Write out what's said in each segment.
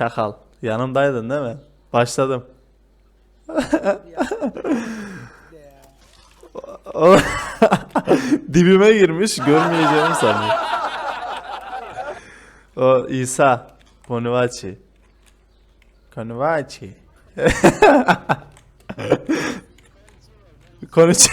Çakal. Yanımdaydın değil mi? Başladım. Dibime girmiş görmeyeceğimi sanıyor. O İsa. Konuvaçi. Konuvaçi. Konuş.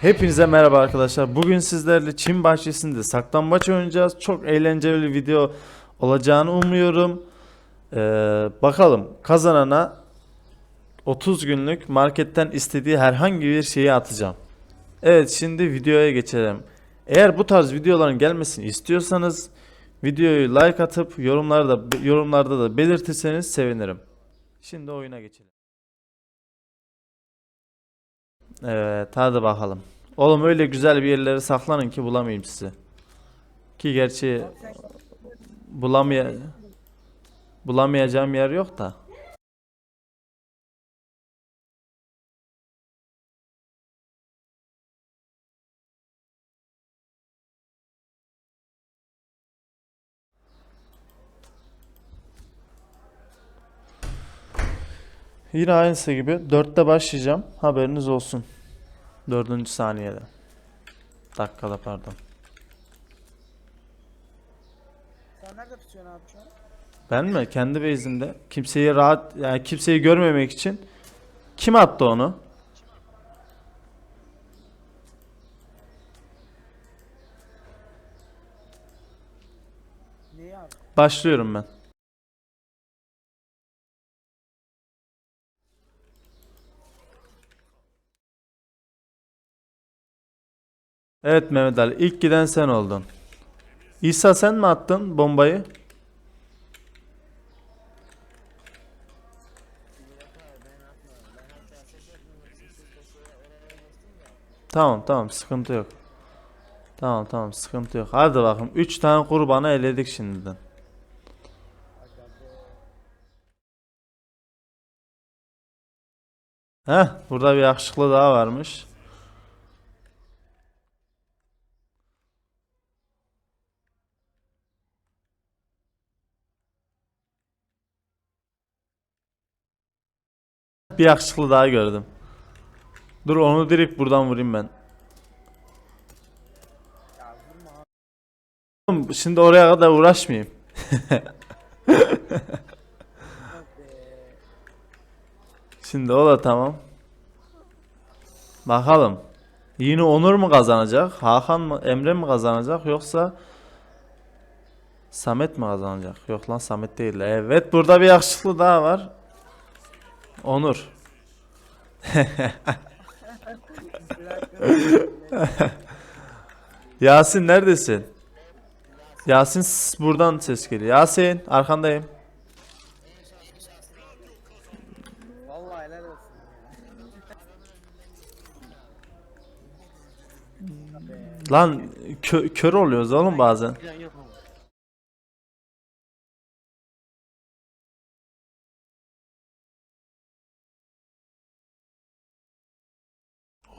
Hepinize merhaba arkadaşlar. Bugün sizlerle Çin bahçesinde saklambaç oynayacağız. Çok eğlenceli bir video olacağını umuyorum. Ee, bakalım kazanana 30 günlük marketten istediği herhangi bir şeyi atacağım. Evet şimdi videoya geçelim. Eğer bu tarz videoların gelmesini istiyorsanız videoyu like atıp yorumlarda yorumlarda da belirtirseniz sevinirim. Şimdi oyuna geçelim. Evet hadi bakalım. Oğlum öyle güzel bir yerlere saklanın ki bulamayayım sizi. Ki gerçi bulamaya bulamayacağım yer yok da. Yine aynısı gibi. Dörtte başlayacağım. Haberiniz olsun. Dördüncü saniyede. Dakikada pardon. Sen nerede tutuyorsun abi şu an? Ben mi? Kendi base'imde. Kimseyi rahat, yani kimseyi görmemek için. Kim attı onu? Başlıyorum ben. Evet Mehmet Ali. ilk giden sen oldun. İsa sen mi attın bombayı? Tamam tamam sıkıntı yok. Tamam tamam sıkıntı yok. Hadi bakın 3 tane kurbanı eledik şimdiden. Heh burada bir yakışıklı daha varmış. Bir yakışıklı daha gördüm. Dur onu direkt buradan vurayım ben. Oğlum, Şimdi oraya kadar uğraşmayayım. Şimdi o da tamam. Bakalım. Yine Onur mu kazanacak? Hakan mı? Emre mi kazanacak? Yoksa Samet mi kazanacak? Yok lan Samet değil. Evet burada bir yakışıklı daha var. Onur. Yasin neredesin? Yasin s- buradan ses geliyor. Yasin arkandayım. Vallahi helal olsun. ya. Be. Lan kö- kör oluyoruz oğlum bazen.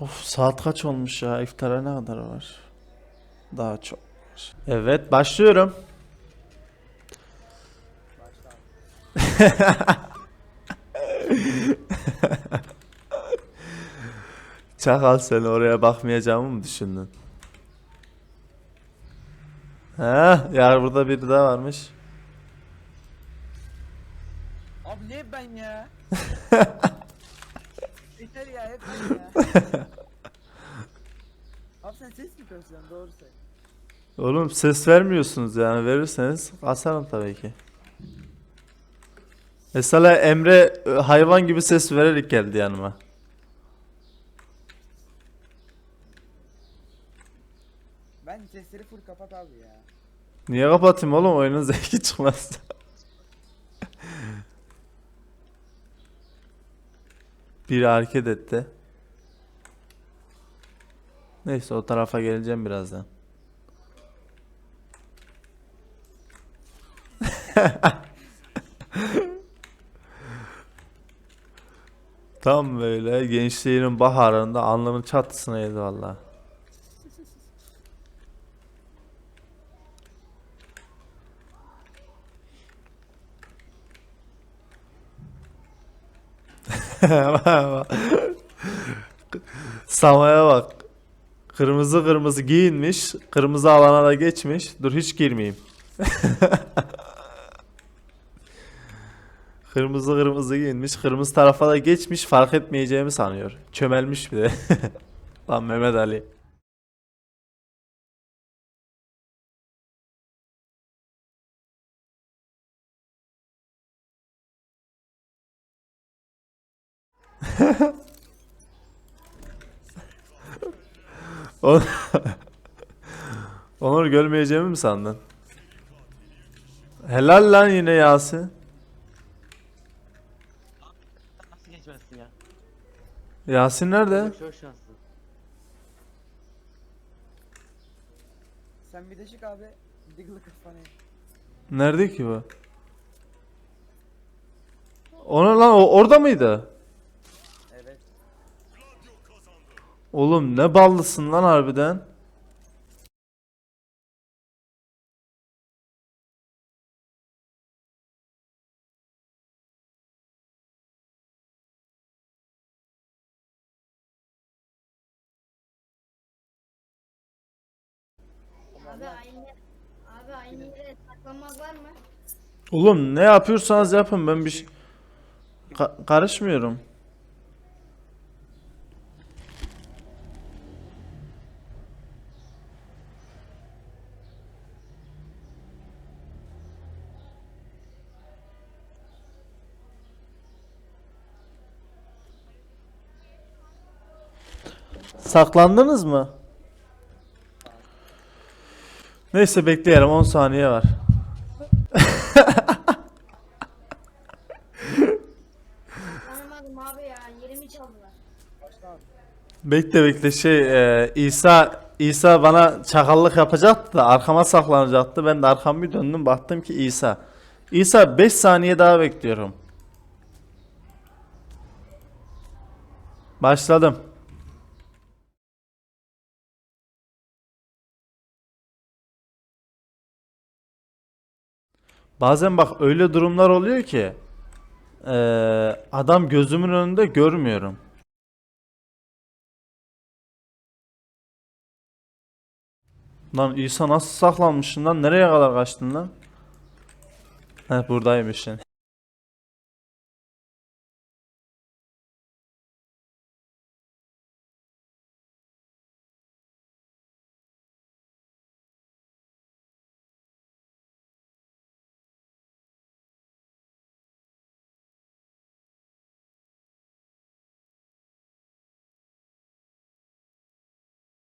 Of saat kaç olmuş ya? İftara ne kadar var? Daha çok var. Evet başlıyorum. Çakal sen oraya bakmayacağımı mı düşündün? Ha, ya burada biri daha varmış. Abi ne ben ya? Yeter ya hep ben ya. Abi sen ses mi kasıyorsun doğru söyle. Oğlum ses vermiyorsunuz yani verirseniz asarım tabii ki. Mesela Emre e, hayvan gibi ses vererek geldi yanıma. Ben sesleri full kapat abi ya. Niye kapatayım oğlum oyunun zevki çıkmaz. Biri hareket etti. Neyse o tarafa geleceğim birazdan. Tam böyle gençliğinin baharında alnının çatısına yedi valla. Samaya bak. Kırmızı kırmızı giyinmiş. Kırmızı alana da geçmiş. Dur hiç girmeyeyim. Kırmızı kırmızı giyinmiş. Kırmızı tarafa da geçmiş. Fark etmeyeceğimi sanıyor. Çömelmiş bir de. Lan Mehmet Ali. On- Onur görmeyeceğimi mi sandın? Helal lan yine Yasin. Nasıl geçmezsin ya? Yasin nerede? Çok şanslı. Sen bir de çık abi. Diggle kafanı. Nerede ki bu? Onu lan o orada mıydı? Evet. Oğlum ne ballısın lan harbiden. Abi aynı abi aynı yere saklanmak var mı? Oğlum ne yapıyorsanız yapın ben bir şey Ka- karışmıyorum. Saklandınız mı? Neyse bekleyelim 10 saniye var. Tanımadım abi ya yerimi çaldılar. Başla abi. Bekle bekle şey e, İsa İsa bana çakallık yapacaktı da arkama saklanacaktı. Ben de arkamı bir döndüm baktım ki İsa. İsa 5 saniye daha bekliyorum. Başladım. Bazen bak öyle durumlar oluyor ki e, adam gözümün önünde görmüyorum. Lan İsa nasıl saklanmışsın lan? Nereye kadar kaçtın lan? He buradaymışsın.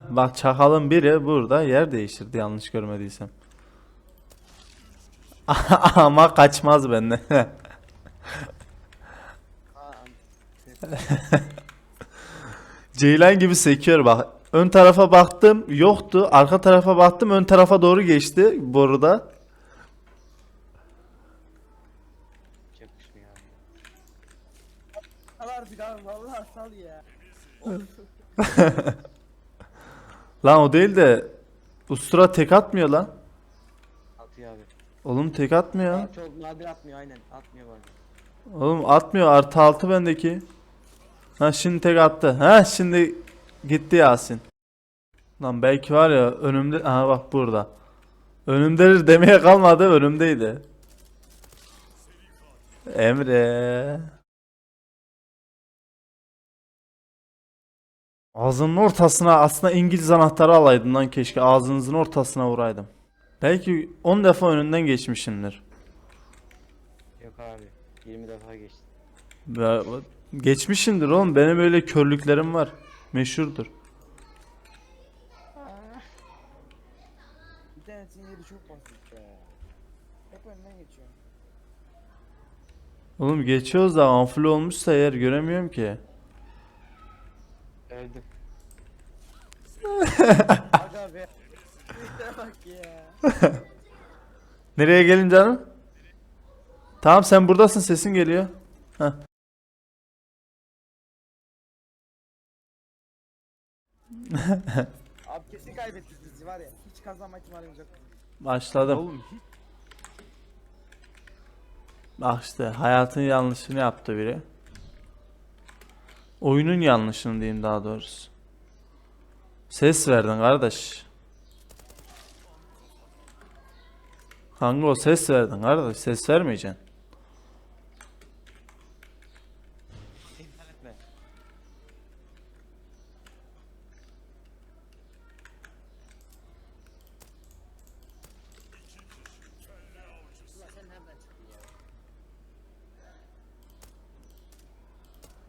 Bak çakalın biri burada yer değiştirdi yanlış görmediysem. Ama kaçmaz benden. Ceylan gibi sekiyor bak. Ön tarafa baktım yoktu. Arka tarafa baktım ön tarafa doğru geçti boruda. Sal artık abi vallahi sal ya. Lan o değil de Ustura tek atmıyor lan. Atıyor abi. Oğlum tek atmıyor. Aa, çok nadir atmıyor aynen. Atmıyor bana. Oğlum atmıyor artı altı bendeki. Ha şimdi tek attı. Ha şimdi gitti Yasin. Lan belki var ya önümde aha bak burada. Önümdedir demeye kalmadı önümdeydi. Emre. Ağzının ortasına aslında İngiliz anahtarı alaydın lan keşke ağzınızın ortasına vuraydım. Belki 10 defa önünden geçmişimdir. Yok abi. 20 defa geçti. Ya, geçmişindir oğlum. Benim öyle körlüklerim var. Meşhurdur. Bir tanesinin yeri çok basit ya. Hep önden geçiyor. Oğlum geçiyoruz da amfili olmuşsa eğer göremiyorum ki. Sevdim. Nereye gelin canım? Tamam sen buradasın sesin geliyor. Heh. Abi kesin kaybettik biz var ya. Hiç kazanma ihtimalimiz yok. Başladım. Oğlum Bak işte hayatın yanlışını yaptı biri. Oyunun yanlışını diyeyim daha doğrusu. Ses verdin kardeş. Kanka o ses verdin kardeş. Ses vermeyeceksin. internet mi?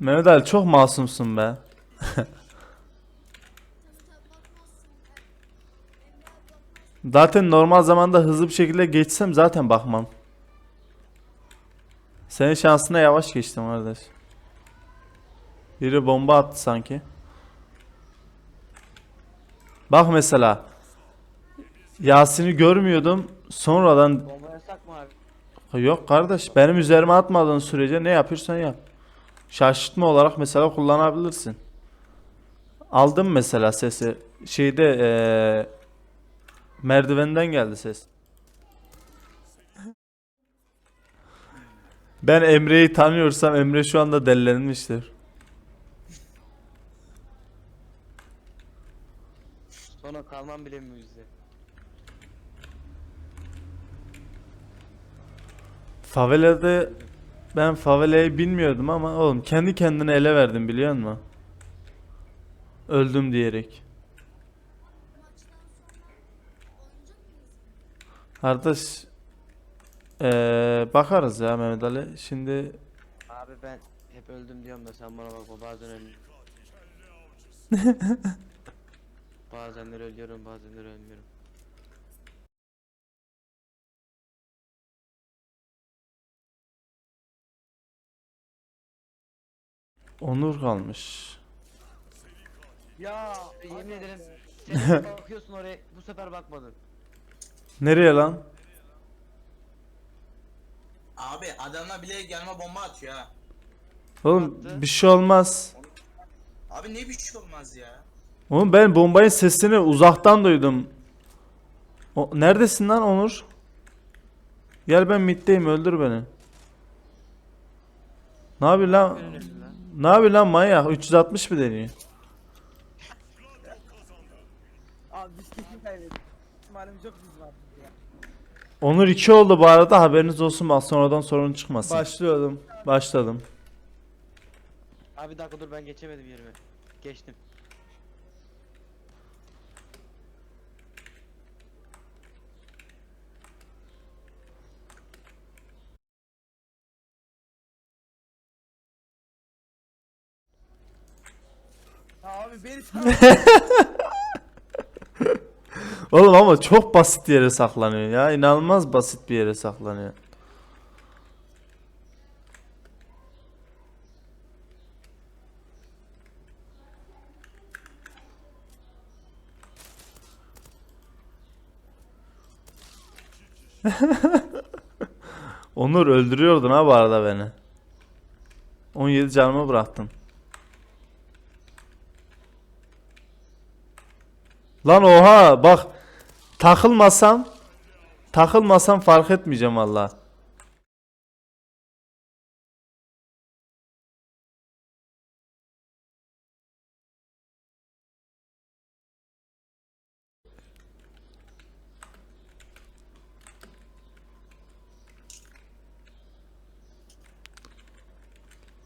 Mehmet Ali çok masumsun be. Zaten normal zamanda hızlı bir şekilde geçsem zaten bakmam. Senin şansına yavaş geçtim kardeş. Biri bomba attı sanki. Bak mesela. Yasin'i görmüyordum. Sonradan Bomba yasak mı abi? Yok kardeş benim üzerime atmadığın sürece ne yapıyorsan yap. Şaşırtma olarak mesela kullanabilirsin. Aldım mesela sesi. Şeyde eee, merdivenden geldi ses. Ben Emre'yi tanıyorsam Emre şu anda delilenmiştir. Sonra kalmam bile mucize. Favelada ben favelayı bilmiyordum ama oğlum kendi kendine ele verdim biliyor musun? Öldüm diyerek. Kardeş eee, bakarız ya Mehmet Ali. Şimdi Abi ben hep öldüm diyorum da sen bana bakma bazen ölüyorum. bazenleri ölüyorum bazenleri ölmüyorum. Onur kalmış. Ya Yemin ederim sen bakıyorsun oraya bu sefer bakmadın. Nereye lan? Abi adamlar bile gelme bomba atıyor ha. Oğlum Attı. bir şey olmaz. Abi ne bir şey olmaz ya. Oğlum ben bombayın sesini uzaktan duydum. O, neredesin lan Onur? Gel ben middeyim öldür beni. Ne yapıyor lan? Ne yapıyor lan manyak? 360 mı deniyor? abi ya. Onur 2 oldu bu arada haberiniz olsun bak sonradan sorun çıkmasın. Başlıyordum. Başladım. Abi bir dakika dur ben geçemedim yerime. Geçtim. Abi beni Oğlum ama çok basit yere saklanıyor ya. İnanılmaz basit bir yere saklanıyor. Onur öldürüyordun ha bu arada beni. 17 canımı bıraktın. Lan oha bak takılmasam takılmasam fark etmeyeceğim valla.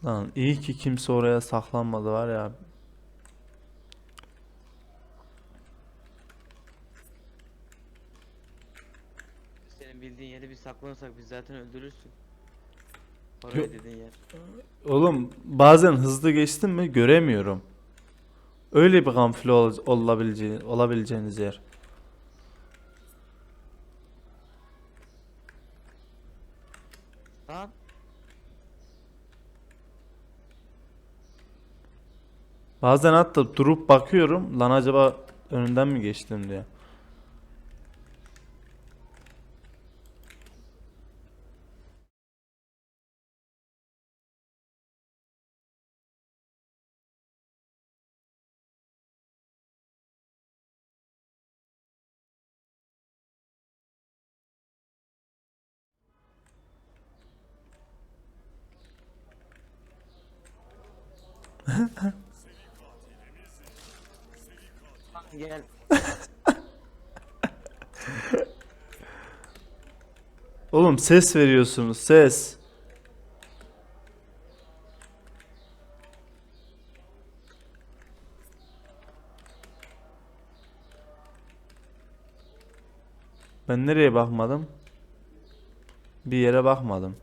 Lan iyi ki kimse oraya saklanmadı var ya. Senin bildiğin yeri bir saklanırsak biz zaten öldürürsün. Yo- Oraya dediğin yer. Oğlum bazen hızlı geçtim mi göremiyorum. Öyle bir kamufle ol, olabileceği, olabileceğiniz yer. Lan Bazen hatta durup bakıyorum lan acaba önünden mi geçtim diye. Gel. Oğlum ses veriyorsunuz ses. Ben nereye bakmadım? Bir yere bakmadım.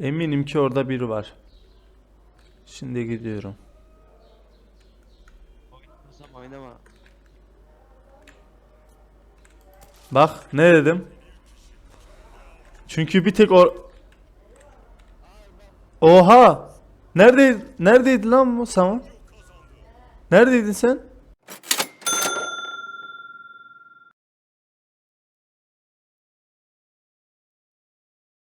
Eminim ki orada biri var. Şimdi gidiyorum. Oynamazsam oynama. Bak ne dedim? Çünkü bir tek or Oha! Neredeydi? Neredeydi lan bu Saman? Neredeydin sen?